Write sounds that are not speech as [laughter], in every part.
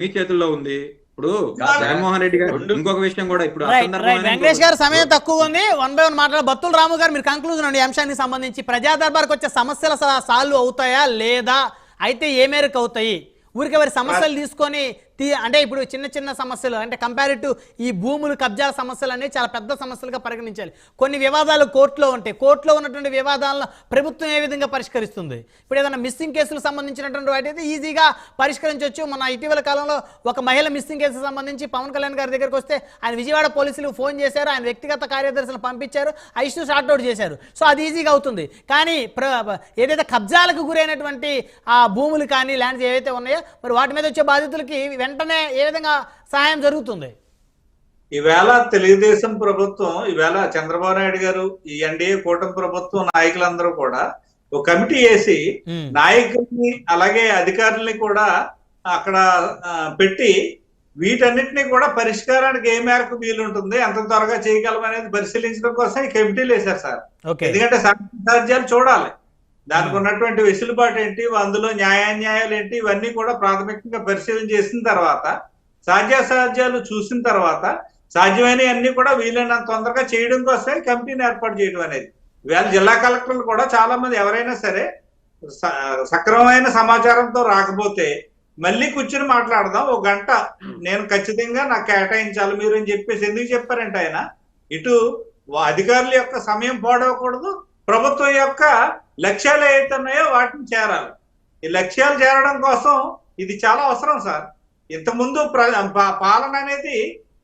మీ చేతుల్లో ఉంది. ఇప్పుడు. జగన్మోహన్ రెడ్డి గారు ఇంకొక విషయం కూడా ఇప్పుడు వెంకటేష్ గారు సమయం తక్కువ ఉంది. వన్ బై వన్ మాట్లాడ. బత్తుల రాము గారు మీరు కంక్లూజన్ అండి అంశానికి సంబంధించి ప్రజా దర్బార్కి వచ్చే సమస్యల సాల్వ్ అవుతాయా లేదా? అయితే ఏ మేరకు అవుతాయి? ఊరికి వారి సమస్యలు తీసుకొని తీ అంటే ఇప్పుడు చిన్న చిన్న సమస్యలు అంటే కంపారిటివ్ ఈ భూములు కబ్జాల సమస్యలు అనేవి చాలా పెద్ద సమస్యలుగా పరిగణించాలి. కొన్ని వివాదాలు కోర్టులో ఉంటాయి. కోర్టులో ఉన్నటువంటి వివాదాలను ప్రభుత్వం ఏ విధంగా పరిష్కరిస్తుంది? ఇప్పుడు ఏదైనా మిస్సింగ్ కేసులకు సంబంధించినటువంటి వాటి అయితే ఈజీగా పరిష్కరించవచ్చు మన ఇటీవల కాలంలో ఒక మహిళ మిస్సింగ్ కేసుకు సంబంధించి పవన్ కళ్యాణ్ గారి దగ్గరికి వస్తే ఆయన విజయవాడ పోలీసులకు ఫోన్ చేశారు. ఆయన వ్యక్తిగత కార్యదర్శులను పంపించారు. ఆ ఇష్యూ షార్ట్అవుట్ చేశారు. సో అది ఈజీగా అవుతుంది. కానీ ఏదైతే కబ్జాలకు గురైనటువంటి ఆ భూములు కానీ ల్యాండ్స్ ఏవైతే ఉన్నాయో మరి వాటి మీద వచ్చే బాధితులకి వెంటనే ఏ విధంగా సహాయం జరుగుతుంది? ఈవేళ తెలుగుదేశం ప్రభుత్వం ఈవేళ చంద్రబాబు నాయుడు గారు ఈ ఎన్డీఏ కూటమి ప్రభుత్వం నాయకులందరూ కూడా ఒక కమిటీ వేసి. నాయకుల్ని అలాగే అధికారుల్ని కూడా అక్కడ పెట్టి వీటన్నిటిని కూడా పరిష్కారానికి ఏ మేరకు వీలుంటుంది ఎంత త్వరగా చేయగలం అనేది పరిశీలించడం కోసం ఈ కమిటీలు వేశారు సార్. ఎందుకంటే సాధ్యాలు చూడాలి. దానికి ఉన్నటువంటి వెసులుబాటు ఏంటి? అందులో న్యాయాన్యాయాలు ఏంటి? ఇవన్నీ కూడా ప్రాథమికంగా పరిశీలన చేసిన తర్వాత సాధ్యాసాధ్యాలు చూసిన తర్వాత సాధ్యమైన అన్ని కూడా వీలైనంత తొందరగా చేయడం కోసమే కమిటీని ఏర్పాటు చేయడం అనేది. ఇవాళ జిల్లా కలెక్టర్లు కూడా చాలా మంది ఎవరైనా సరే సక్రమమైన సమాచారంతో రాకపోతే మళ్ళీ కూర్చుని మాట్లాడదాం. ఒక గంట నేను ఖచ్చితంగా నాకు కేటాయించాలి మీరు అని చెప్పేసి ఎందుకు చెప్పారంటే ఆయన ఇటు అధికారుల యొక్క సమయం పాడవకూడదు ప్రభుత్వం యొక్క లక్ష్యాలు ఏవైతే ఉన్నాయో వాటిని చేరాలి. ఈ లక్ష్యాలు చేరడం కోసం ఇది చాలా అవసరం సార్. ఇంతకుముందు పాలన అనేది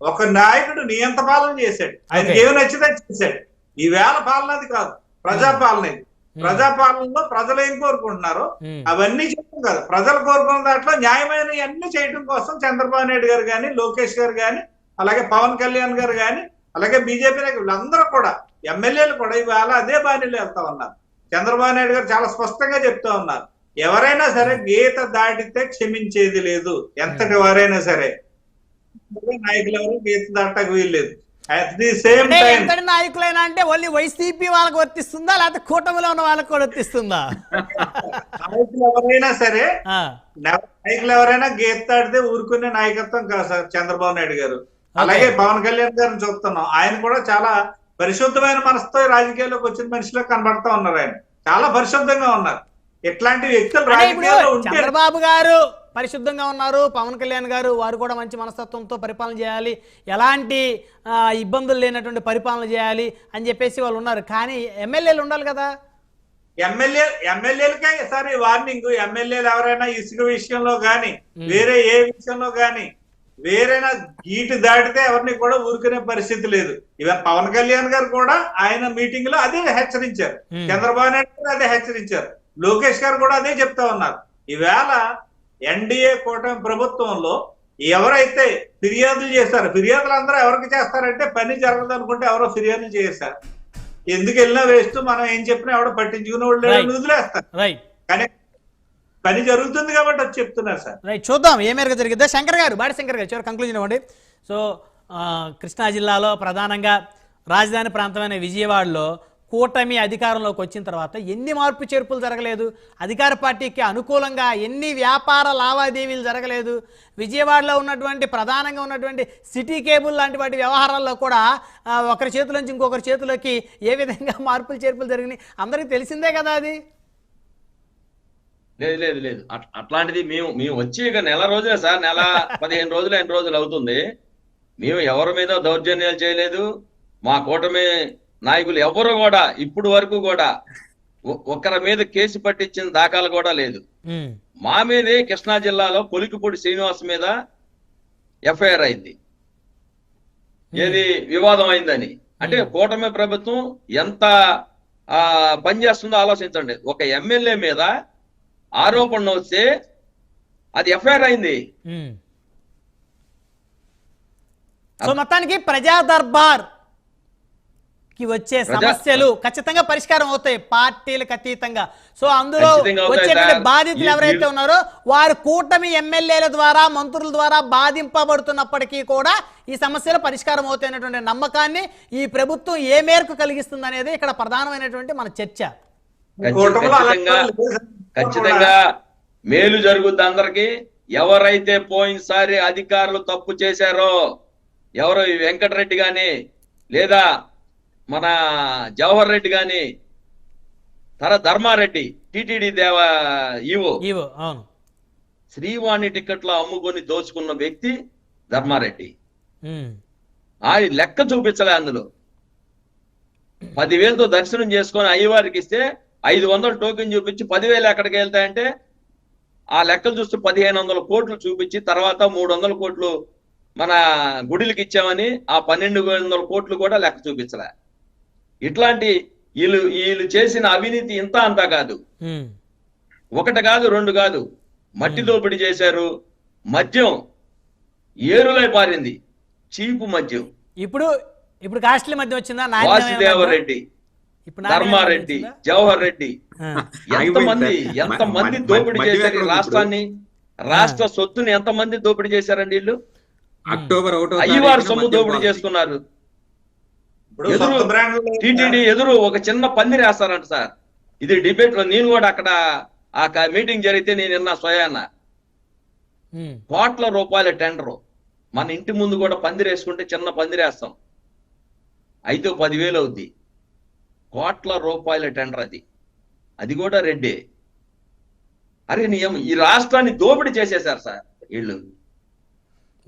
ఒక నాయకుడు నియంత పాలన చేశాడు. ఆయనకి Okay. ఏమి నచ్చితే చేశాడు. ఈ వేళ పాలన అది కాదు. ప్రజాపాలన ఇది. ప్రజాపాలనలో ప్రజలు ఏం కోరుకుంటున్నారో. అవన్నీ చేయడం కాదు. ప్రజలు కోరుకున్న దాంట్లో న్యాయమైన అన్ని చేయడం కోసం చంద్రబాబు నాయుడు గారు కానీ లోకేష్ గారు కానీ అలాగే పవన్ కళ్యాణ్ గారు కానీ అలాగే బీజేపీ నాయకులు వీళ్ళందరూ కూడా ఎమ్మెల్యేలు కూడా ఇవాళ అదే బాణీలు వెళ్తా ఉన్నారు. చంద్రబాబు నాయుడు గారు చాలా స్పష్టంగా చెప్తా ఉన్నారు. ఎవరైనా సరే గీత దాటితే క్షమించేది లేదు. ఎంతటి వారైనా సరే. నాయకులు ఎవరు గీత దాటకు వీల్లేదు ఎంతటి నాయకులైనా అంటే ఓన్లీ వైసీపీ వాళ్ళకి వర్తిస్తుందా లేకపోతే కూటమిలో ఉన్న వాళ్ళకి కూడా వర్తిస్తుందా? నాయకులు ఎవరైనా సరే నాయకులు ఎవరైనా గీత దాటితే ఊరుకునే నాయకత్వం కాదు సార్ చంద్రబాబు నాయుడు గారు. అలాగే పవన్ కళ్యాణ్ గారిని చూస్తున్నాం. ఆయన కూడా చాలా పరిశుద్ధమైన మనసుతో రాజకీయాల్లోకి వచ్చిన మనిషిలో కనబడతా ఉన్నారు ఆయన. చాలా పరిశుద్ధంగా ఉన్నారు. ఇట్లాంటి వ్యక్తులు రాజకీయాల్లో ఉంటే చంద్రబాబు గారు పరిశుద్ధంగా ఉన్నారు పవన్ కళ్యాణ్ గారు వారు కూడా మంచి మనస్తత్వంతో పరిపాలన చేయాలి. ఎలాంటి ఇబ్బందులు లేనటువంటి పరిపాలన చేయాలి అని చెప్పేసి వాళ్ళు ఉన్నారు. కానీ ఎమ్మెల్యేలు ఉండాలి కదా. ఎమ్మెల్యే ఎమ్మెల్యేలకే సార్ వార్నింగ్ ఎమ్మెల్యేలు ఎవరైనా ఇసుక విషయంలో గాని వేరే ఏ విషయంలో గాని వేరైనా గీటు దాటితే ఎవరిని కూడా ఊరుకునే పరిస్థితి లేదు. ఇవన్న పవన్ కళ్యాణ్ గారు కూడా ఆయన మీటింగ్లో అదే హెచ్చరించారు. చంద్రబాబు నాయుడు గారు అదే హెచ్చరించారు. లోకేష్ గారు కూడా అదే చెప్తా ఉన్నారు. ఈవేళ ఎన్డీఏ కూటమి ప్రభుత్వంలో ఎవరైతే ఫిర్యాదులు చేశారు ఫిర్యాదులు అందరూ ఎవరికి చేస్తారంటే పని జరగదు అనుకుంటే ఎవరో ఫిర్యాదులు చేశారు. ఎందుకు వెళ్ళినా వేస్ట్ మనం ఏం చెప్పినా ఎవడో పట్టించుకునే వాళ్ళు వదిలేస్తారు. కానీ పని జరుగుతుంది కాబట్టి అది చెప్తున్నారు సార్. రైట్ చూద్దాం ఏ మేరకు జరిగిద్దా. శంకర్ గారు బాడి శంకర్ గారు చివరి కంక్లూజన్ ఇవ్వండి. సో కృష్ణా జిల్లాలో ప్రధానంగా రాజధాని ప్రాంతమైన విజయవాడలో కూటమి అధికారంలోకి వచ్చిన తర్వాత ఎన్ని మార్పు చేర్పులు జరగలేదు? అధికార పార్టీకి అనుకూలంగా ఎన్ని వ్యాపార లావాదేవీలు జరగలేదు? విజయవాడలో ఉన్నటువంటి ప్రధానంగా ఉన్నటువంటి సిటీ కేబుల్ లాంటి వాటి వ్యవహారాల్లో కూడా ఒకరి చేతుల నుంచి ఇంకొకరి చేతిలోకి ఏ విధంగా [laughs] మార్పులు చేర్పులు జరిగినాయి? అందరికీ తెలిసిందే కదా అది. లేదు లేదు లేదు. అట్- అట్లాంటిది మేము మేము వచ్చి ఇక నెల రోజులే సార్ నెల పదిహేను రోజులు ఎన్ని రోజులు అవుతుంది. మేము ఎవరి మీద దౌర్జన్యాలు చేయలేదు. మా కూటమి నాయకులు ఎవరు కూడా ఇప్పుడు వరకు కూడా ఒ- ఒక్కరి మీద కేసు పట్టించిన దాఖలు కూడా లేదు. మా మీదే కృష్ణా జిల్లాలో పొలికిపూడి శ్రీనివాస్ మీద ఎఫ్ఐఆర్ అయింది. ఏది వివాదం అయిందని. అంటే కూటమి ప్రభుత్వం ఎంత పనిచేస్తుందో ఆలోచించండి. ఒక ఎమ్మెల్యే మీద ఆరోపణ వస్తే అది ఎఫ్ఐఆర్ అయింది. సో మొత్తానికి ప్రజా దర్బార్కి వచ్చే సమస్యలు ఖచ్చితంగా పరిష్కారం అవుతాయి పార్టీలకు అతీతంగా సో అందులో వచ్చేటువంటి. బాధితులు ఎవరైతే ఉన్నారో వారు కూటమి ఎమ్మెల్యేల ద్వారా మంత్రుల ద్వారా బాధింపబడుతున్నప్పటికీ కూడా ఈ సమస్యలు పరిష్కారం అవుతాయనేటువంటి నమ్మకాన్ని ఈ ప్రభుత్వం ఏ మేరకు కలిగిస్తుంది అనేది ఇక్కడ ప్రధానమైనటువంటి మన చర్చ ఖచ్చితంగా మేలు జరుగుద్ది అందరికి. ఎవరైతే పోయినసారి అధికారులు తప్పు చేశారో ఎవరు వెంకటరెడ్డి గాని లేదా మన జవహర్ రెడ్డి గాని తర ధర్మారెడ్డి టిటిడి దేవ ఈవో. శ్రీవాణి టికెట్లు అమ్ముకొని దోచుకున్న వ్యక్తి ధర్మారెడ్డి. ఆయన లెక్క చూపించలే అందులో. పదివేలతో దర్శనం చేసుకొని అయ్యవారికి ఇస్తే ఐదు వందల టోకెన్ చూపించి పదివేలు ఎక్కడికి వెళ్తాయంటే ఆ లెక్కలు చూస్తే పదిహేను వందల కోట్లు చూపించి తర్వాత మూడు వందల కోట్లు మన గుడిలకి ఇచ్చామని ఆ పన్నెండు వందల కోట్లు కూడా లెక్క చూపించలే. ఇట్లాంటి వీళ్ళు వీళ్ళు చేసిన అవినీతి ఇంత అంతా కాదు. ఒకటి కాదు రెండు కాదు. మట్టి దోపిడీ చేశారు. మద్యం ఏరులై పారింది. చీపు మద్యం. ఇప్పుడు ఇప్పుడు కాస్ట్లీ మధ్య వచ్చిందా? వాసుదేవరెడ్డి. ధర్మారెడ్డి? జవహర్ రెడ్డి ఆ. ఎంత మంది ఆగిపోయింది సార్. ఎంత మ- మంది మ- దోపిడీ చేశారు రాష్ట్రాన్ని? రాష్ట్ర సొత్తుని ఎంత మంది దోపిడీ చేశారండి వీళ్ళు? అక్టోబర్ ఒకటో అయ్యవారు సొమ్ము దోపిడీ ఇప్పుడు ఎదురు టీటీడీ ఎదురు ఒక చిన్న పందిరి వేస్తారంట సార్. ఇది డిబేట్లో నేను కూడా అక్కడ ఆ క- మీటింగ్ జరిగితే నేను విన్నా స్వయాన. కోట్ల రూపాయల టెండరు. మన ఇంటి ముందు కూడా పందిరి వేసుకుంటే చిన్న పందిరి వేస్తాం అయితే పదివేలు అవుద్ది. కోట్ల రూపాయల టెండర్ అది. అది కూడా రెడ్డే. అరే నీ ఏం- ఈ రాష్ట్రాన్ని దోపిడీ చేసేశారు సార్ వీళ్ళు.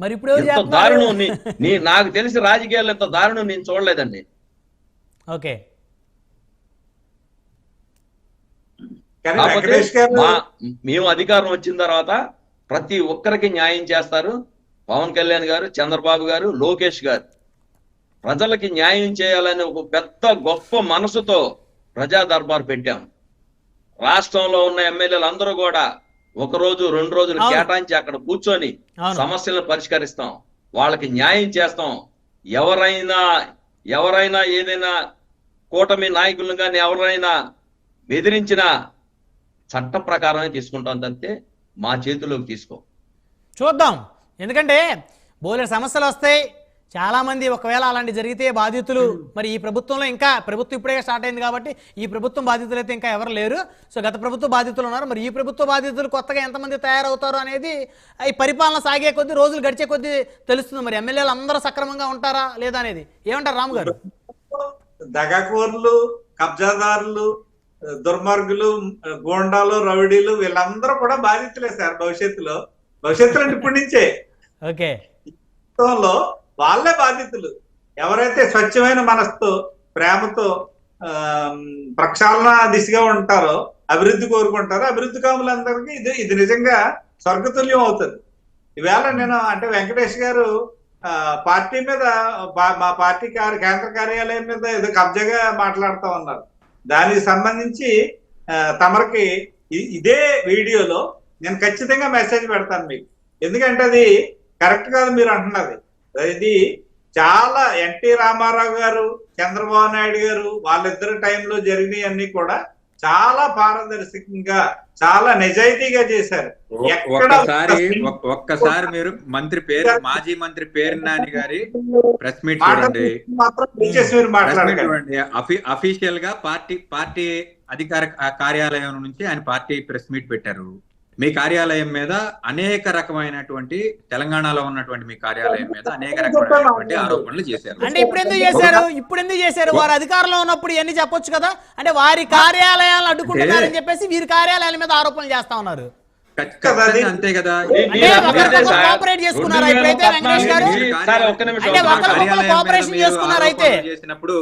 మరి ఇప్పుడు ఎవరు ఎంత చేస్తున్నారు? దారుణం నీ- నాకు తెలిసి రాజకీయాల్లో ఎంత దారుణం నేను చూడలేదండి. ఓకే. మేము అధికారం వచ్చిన తర్వాత ప్రతి ఒక్కరికి న్యాయం చేస్తారు. పవన్ కళ్యాణ్ గారు చంద్రబాబు గారు లోకేష్ గారు. ప్రజలకి న్యాయం చేయాలని ఒక పెద్ద గొప్ప మనసుతో ప్రజా దర్బార్ పెట్టాం. రాష్ట్రంలో ఉన్న ఎమ్మెల్యేలు అందరూ కూడా ఒక రోజు రెండు రోజులు. కేటాయించి అక్కడ కూర్చొని. సమస్యలను పరిష్కరిస్తాం. వాళ్ళకి న్యాయం చేస్తాం. ఎవరైనా ఎవరైనా ఏదైనా కూటమి నాయకులను కానీ ఎవరైనా బెదిరించినా చట్ట ప్రకారమే తీసుకుంటాం తప్పితే మా చేతిలోకి తీసుకో. చూద్దాం. ఎందుకంటే బోలెడు సమస్యలు వస్తాయి. చాలా మంది ఒకవేళ అలాంటి జరిగితే బాధితులు మరి ఈ ప్రభుత్వంలో ఇంకా ప్రభుత్వం ఇప్పుడే స్టార్ట్ అయింది కాబట్టి ఈ ప్రభుత్వం బాధితులు అయితే ఇంకా ఎవరు లేరు. సో గత ప్రభుత్వ బాధితులు ఉన్నారు. మరి ఈ ప్రభుత్వ బాధితులు కొత్తగా ఎంతమంది తయారవుతారు అనేది ఈ పరిపాలన సాగే కొద్దీ రోజులు గడిచే కొద్దీ తెలుస్తుంది. మరి ఎమ్మెల్యేలు అందరూ సక్రమంగా ఉంటారా లేదా అనేది? ఏమంటారు రాము గారు? దగాకోర్లు కబ్జాదారులు దుర్మార్గులు గోండాలు రౌడీలు వీళ్ళందరూ కూడా బాధితులే సార్ భవిష్యత్తులో. భవిష్యత్తులో ఇప్పటి నుంచే. ఓకే. వాళ్ళే బాధితులు. ఎవరైతే స్వచ్ఛమైన మనసుతో ప్రేమతో ప్రక్షాళన దిశగా ఉంటారో అభివృద్ధి కోరుకుంటారో అభివృద్ధి కాములందరికీ ఇది ఇది నిజంగా స్వర్గతుల్యం అవుతుంది. ఈవేళ నేను అంటే వెంకటేష్ గారు పార్టీ మీద బా- మా పార్టీ కార్య కేంద్ర కార్యాలయం మీద ఏదో కబ్జాగా మాట్లాడుతూ ఉన్నారు. దానికి సంబంధించి తమరికి ఇదే వీడియోలో నేను ఖచ్చితంగా మెసేజ్ పెడతాను మీకు. ఎందుకంటే అది కరెక్ట్ కాదు మీరు అంటున్నది. ఇది చాలా ఎన్టీ రామారావు గారు చంద్రబాబు నాయుడు గారు వాళ్ళిద్దరి టైంలో జరిగినవన్నీ కూడా చాలా పారదర్శకంగా చాలా నిజాయితీగా చేశారు. ఒక్కసారి ఒక్- ఒక్కసారి మీరు మంత్రి పేరు మాజీ మంత్రి పేరు నాని గారి ప్రెస్ మీట్ చూడండి. చూడండి. అఫీ అఫీషియల్గా పార్టీ పార్టీ అధికార కార్యాలయం నుంచి ఆయన పార్టీ ప్రెస్ మీట్ పెట్టారు. మీ కార్యాలయం మీద అనేక రకమైనటువంటి తెలంగాణలో ఉన్నటువంటి మీ కార్యాలయం మీద అనేక రకమైనటువంటి ఆరోపణలు చేశారు. అంటే ఇప్పుడు ఎందుకు చేశారు? ఇప్పుడు ఎందుకు చేశారు? వారు అధికారంలో ఉన్నప్పుడు ఇవన్నీ చెప్పొచ్చు కదా? అంటే వారి కార్యాలయాలను అడ్డుకుంటున్నారని చెప్పేసి వీరి కార్యాలయాల మీద ఆరోపణలు చేస్తా ఉన్నారు. అంతే కదా. చేసినప్పుడు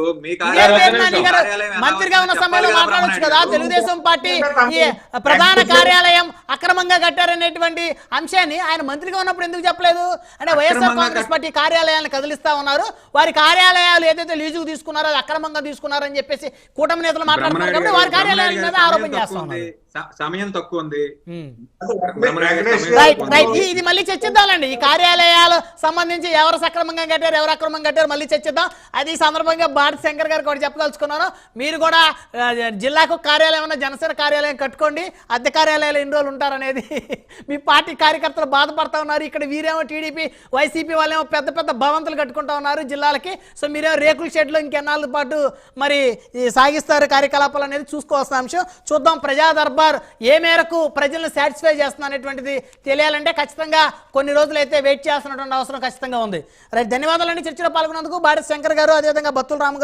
మంత్రిగా ఉన్న సమయంలో మాట్లాడొచ్చు కదా. తెలుగుదేశం పార్టీ ఈ ప్రధాన కార్యాలయం అక్రమంగా కట్టారనేటువంటి అంశాన్ని ఆయన మంత్రిగా ఉన్నప్పుడు ఎందుకు చెప్పలేదు? అంటే Y S R Congress party కార్యాలయాలను కదిలిస్తా ఉన్నారు. వారి కార్యాలయాలు ఏదైతే లీజుకు తీసుకున్నారో అది అక్రమంగా తీసుకున్నారని చెప్పేసి కూటమి నేతలు మాట్లాడుతున్నారు కాబట్టి వారి కార్యాలయాల మీద ఆరోపణ సమయం చేస్తా తక్కువ ఉంది. ఉన్నారు. స- సమయం తక్కువ ఉంది గారు ఇది మళ్ళీ చర్చిద్దామండి. ఈ కార్యాలయాలు సంబంధించి ఎవరు సక్రమంగా కట్టారు ఎవరు అక్రమంగా కట్టారు మళ్ళీ చర్చిద్దాం. అది ఈ సందర్భంగా భారతి శంకర్ గారికి కూడా చెప్పదలుచుకున్నాను. మీరు కూడా జిల్లాకు కార్యాలయం ఉన్న జనసేన కార్యాలయం కట్టుకోండి. అద్దె కార్యాలయాలు ఎన్ని రోజులు ఉంటారనేది [laughs] మీ పార్టీ కార్యకర్తలు బాధపడతా ఉన్నారు. ఇక్కడ వీరేమో టీడీపీ వైసీపీ వాళ్ళేమో పెద్ద పెద్ద భవంతులు కట్టుకుంటా ఉన్నారు జిల్లాలకి. సో మీరేమో రేకుల షెడ్లో ఇంకెన్నాళ్ళ పాటు మరి ఈ సాగిస్తారు కార్యకలాపాలు అనేది చూసుకోవాల్సిన అంశం. చూద్దాం ప్రజా దర్బార్ ఏ మేరకు ప్రజలను సాటిస్ఫై చేస్తున్నా అనేటువంటిది తెలియాలంటే ఖచ్చితంగా కొన్ని రోజులు అయితే వెయిట్ చేస్తున్నటువంటి అవసరం ఖచ్చితంగా ఉంది. రైట్ ధన్యవాదాలండి. చర్చలో పాల్గొన్నందుకు. భారత్ శంకర్ గారు అదేవిధంగా బత్తుల రాము